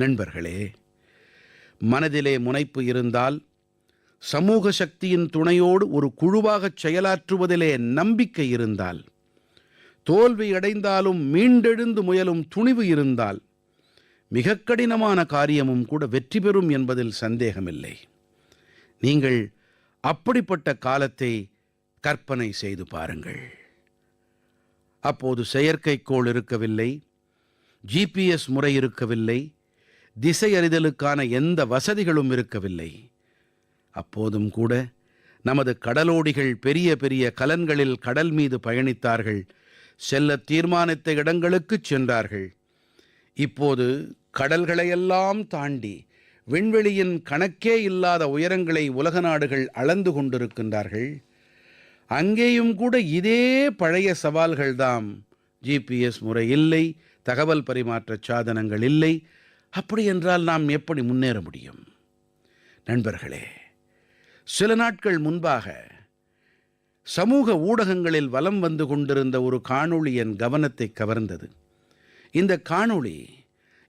நண்பர்களே மனதிலே முனைப்பு இருந்தால் சமூக சக்தியின் துணையோடு ஒரு குழுவாகச் செயலாற்றுவதிலே நம்பிக்கை இருந்தால் தோல்வி அடைந்தாலும் மீண்டெழுந்து முயலும் துணிவு இருந்தால் மிகக் கடினமான காரியமும் கூட வெற்றி பெறும் என்பதில் சந்தேகமில்லை. நீங்கள் அப்படிப்பட்ட காலத்தை கற்பனை செய்து பாருங்கள். அப்போது செயற்கைக்கோள் இருக்கவில்லை ஜிபிஎஸ் முறை இருக்கவில்லை திசையறிதலுக்கான எந்த வசதிகளும் இருக்கவில்லை. அப்போதும் கூட நமது கடலோடிகள் பெரிய பெரிய கலன்களில் கடல் மீது பயணித்தார்கள். செல்ல தீர்மானித்த இடங்களுக்குச் சென்றார்கள். இப்போது கடல்களையெல்லாம் தாண்டி விண்வெளியின் கணக்கே இல்லாத உயரங்களை உலக நாடுகள் அளந்து கொண்டிருக்கின்றார்கள். அங்கேயும் கூட இதே பழைய சவால்கள்தாம். ஜிபிஎஸ் முறை இல்லை தகவல் பரிமாற்ற சாதனங்கள் இல்லை அப்படி என்றால் நாம் எப்படி முன்னேற முடியும்? நண்பர்களே சில நாட்கள் முன்பாக சமூக ஊடகங்களில் வலம் வந்து கொண்டிருந்த ஒரு காணொளி என் கவனத்தை கவர்ந்தது. இந்த காணொளி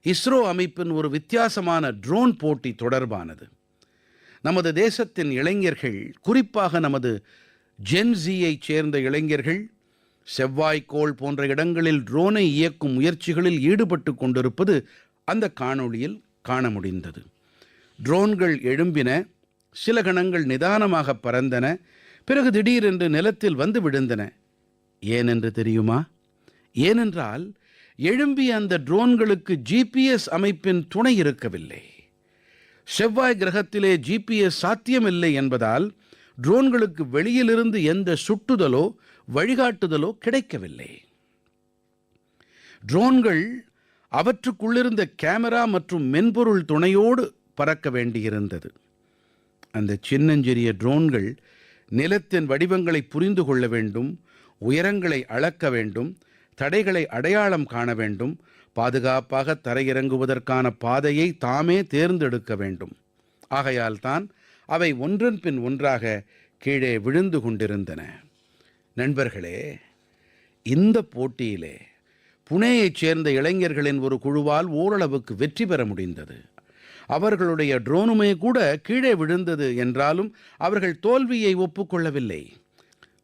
இஸ்ரோ அமைப்பின் ஒரு வித்தியாசமான ட்ரோன் போட்டி தொடர்பானது. நமது தேசத்தின் இளைஞர்கள் குறிப்பாக நமது ஜென்சியைச் சேர்ந்த இளைஞர்கள் செவ்வாய்க்கோள் போன்ற இடங்களில் ட்ரோனை இயக்கும் முயற்சிகளில் ஈடுபட்டு கொண்டிருப்பது அந்த காணொளியில் காண முடிந்தது. ட்ரோன்கள் எழும்பின சில கணங்கள் நிதானமாக பறந்தன பிறகு திடீரென்று நிலத்தில் வந்து விழுந்தன. ஏனென்று தெரியுமா? ஏனென்றால் எழும்பிய அந்த ட்ரோன்களுக்கு ஜிபிஎஸ் அமைப்பின் துணை இருக்கவில்லை. செவ்வாய் கிரகத்திலே ஜிபிஎஸ் சாத்தியமில்லை என்பதால் ட்ரோன்களுக்கு வெளியிலிருந்து எந்த சுட்டுதலோ வழிகாட்டுதலோ கிடைக்கவில்லை. ட்ரோன்கள் அவற்றுக்குள்ளிருந்த கேமரா மற்றும் மென்பொருள் துணையோடு பறக்க வேண்டியிருந்தது. அந்த சின்னஞ்சிறிய ட்ரோன்கள் நிலத்தின் வடிவங்களை புரிந்து கொள்ள வேண்டும் உயரங்களை அளக்க வேண்டும் தடைகளை அடையாளம் காண வேண்டும் பாதுகாப்பாக தரையிறங்குவதற்கான பாதையை தாமே தேர்ந்தெடுக்க வேண்டும். ஆகையால் தான் அவை ஒன்றன் பின் ஒன்றாக கீழே விழுந்து கொண்டிருந்தன. நண்பர்களே இந்த போட்டியிலே புனேயைச் சேர்ந்த இளைஞர்களின் ஒரு குழுவால் ஓரளவுக்கு வெற்றி பெற முடிந்தது. அவர்களுடைய ட்ரோனுமே கூட கீழே விழுந்தது என்றாலும் அவர்கள் தோல்வியை ஒப்புக்கொள்ளவில்லை.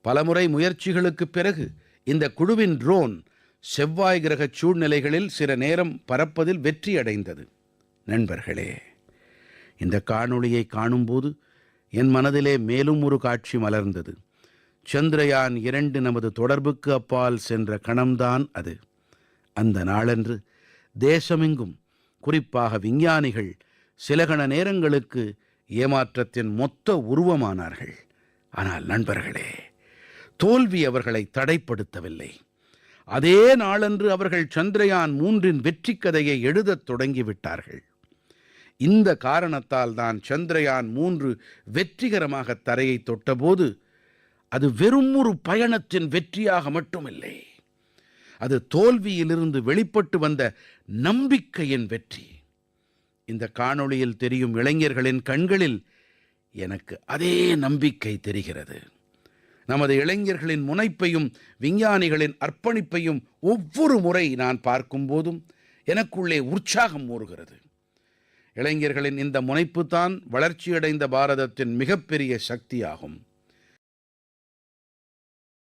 பலமுறை முயற்சிகளுக்குப் பிறகு இந்த குழுவின் ட்ரோன் செவ்வாய் கிரக சூழ்நிலைகளில் சில நேரம் பறப்பதில் வெற்றி அடைந்தது நண்பர்களே இந்த காணொளியை காணும்போது என் மனதிலே மேலும் ஒரு காட்சி மலர்ந்தது. சந்திரயான் இரண்டு நமது தொடர்புக்கு அப்பால் சென்ற கணம்தான் அது. அந்த நாளன்று தேசமெங்கும் குறிப்பாக விஞ்ஞானிகள் சில கண நேரங்களுக்கு ஏமாற்றத்தின் மொத்த உருவமானார்கள். ஆனால் நண்பர்களே தோல்வி அவர்களை தடைப்படுத்தவில்லை. அதே நாளன்று அவர்கள் சந்திரயான் மூன்றின் வெற்றி கதையை எழுதத் தொடங்கிவிட்டார்கள். இந்த காரணத்தால் தான் சந்திரயான் மூன்று வெற்றிகரமாக தரையை தொட்டபோது அது வெறும் ஒரு பயணத்தின் வெற்றியாக மட்டுமில்லை. அது தோல்வியிலிருந்து வெளிப்பட்டு வந்த நம்பிக்கையின் வெற்றி. இந்த காணொளியில் தெரியும் இளைஞர்களின் கண்களில் எனக்கு அதே நம்பிக்கை தெரிகிறது. நமது இளைஞர்களின் முனைப்பையும் விஞ்ஞானிகளின் அர்ப்பணிப்பையும் ஒவ்வொரு முறை நான் பார்க்கும்போதும் எனக்குள்ளே உற்சாகம் ஊறுகிறது. இளைஞர்களின் இந்த முனைப்பு தான் வளர்ச்சியடைந்த பாரதத்தின் மிகப்பெரிய சக்தியாகும்.